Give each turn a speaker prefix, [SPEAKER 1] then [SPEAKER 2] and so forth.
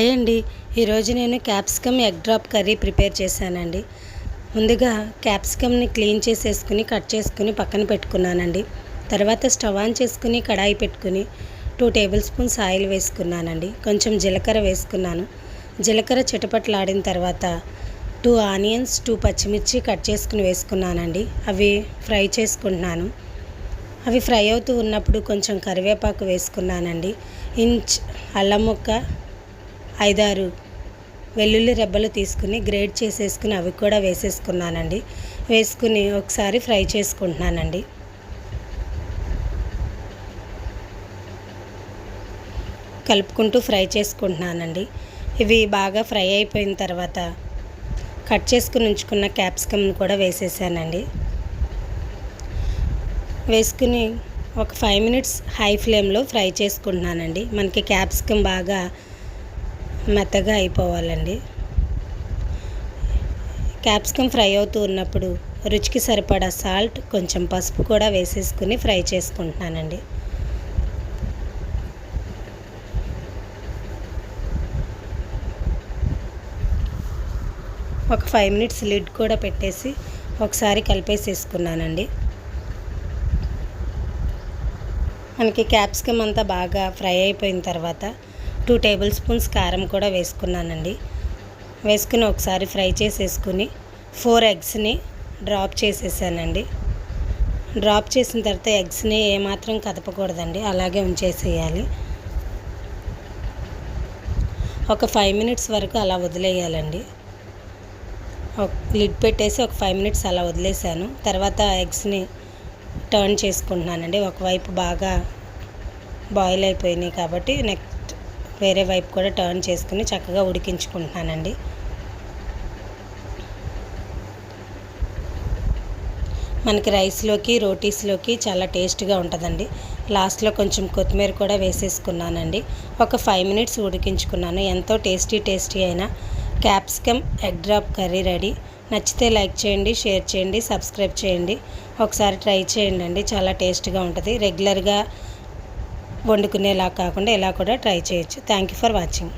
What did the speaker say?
[SPEAKER 1] Hi అండి. ఈరోజు నేను capsicum egg drop curry prepare చేశానండి. ముందుగా క్యాప్సికమ్ని క్లీన్ చేసేసుకుని కట్ చేసుకుని పక్కన పెట్టుకున్నానండి. తర్వాత స్టవ్ ఆన్ చేసుకుని కడాయి పెట్టుకుని టూ టేబుల్ స్పూన్స్ ఆయిల్ వేసుకున్నానండి. కొంచెం జీలకర్ర వేసుకున్నాను. జీలకర్ర చిటపట్లాడిన తర్వాత టూ ఆనియన్స్ టూ పచ్చిమిర్చి కట్ చేసుకుని వేసుకున్నానండి. అవి ఫ్రై చేసుకుంటున్నాను. అవి ఫ్రై అవుతూ ఉన్నప్పుడు కొంచెం కరివేపాకు వేసుకున్నానండి. ఇంచ్ అల్లం ముక్క ఐదారు వెల్లుల్లి రెబ్బలు తీసుకుని గ్రేట్ చేసేసుకుని అవి కూడా వేసేసుకున్నానండి. వేసుకుని ఒకసారి ఫ్రై చేసుకుంటున్నానండి. కలుపుకుంటూ ఫ్రై చేసుకుంటున్నానండి. ఇవి బాగా ఫ్రై అయిపోయిన తర్వాత కట్ చేసుకుని ఉంచుకున్న క్యాప్సికమ్ కూడా వేసేసానండి. వేసుకుని ఒక ఫైవ్ మినిట్స్ హై ఫ్లేమ్లో ఫ్రై చేసుకుంటున్నానండి. మనకి క్యాప్సికమ్ బాగా మెత్తగా అయిపోవాలండి. క్యాప్సికమ్ ఫ్రై అవుతూ ఉన్నప్పుడు రుచికి సరిపడా సాల్ట్ కొంచెం పసుపు కూడా వేసేసుకుని ఫ్రై చేసుకుంటున్నానండి. ఒక ఫైవ్ మినిట్స్ లిడ్ కూడా పెట్టేసి ఒకసారి కలిపేసేసుకున్నానండి. మనకి క్యాప్సికమ్ అంతా బాగా ఫ్రై అయిపోయిన తర్వాత టూ టేబుల్ స్పూన్స్ కారం కూడా వేసుకున్నానండి. వేసుకుని ఒకసారి ఫ్రై చేసేసుకుని ఫోర్ ఎగ్స్ని డ్రాప్ చేసేసానండి. డ్రాప్ చేసిన తర్వాత ఎగ్స్ని ఏమాత్రం కదపకూడదండి అలాగే ఉంచేసేయాలి. ఒక ఫైవ్ మినిట్స్ వరకు అలా వదిలేయాలండి. లిడ్ పెట్టేసి ఒక ఫైవ్ మినిట్స్ అలా వదిలేసాను. తర్వాత ఎగ్స్ని టర్న్ చేసుకుంటున్నానండి. ఒకవైపు బాగా బాయిల్ అయిపోయినాయి కాబట్టి నెక్స్ట్ వేరే వైపు కూడా టర్న్ చేసుకుని చక్కగా ఉడికించుకుంటున్నానండి. మనకి రైస్లోకి రోటీస్లోకి చాలా టేస్ట్గా ఉంటుందండి. లాస్ట్లో కొంచెం కొత్తిమీర కూడా వేసేసుకున్నానండి. ఒక ఫైవ్ మినిట్స్ ఉడికించుకున్నాను. ఎంతో టేస్టీ టేస్టీ అయిన capsicum egg drop curry ready నచ్చితే లైక్ చేయండి షేర్ చేయండి సబ్స్క్రైబ్ చేయండి. ఒకసారి ట్రై చేయండి చాలా టేస్ట్గా ఉంటుంది. రెగ్యులర్గా వండుకునేలా కాకుండా ఇలా కూడా ట్రై చేయొచ్చు. Thank you for watching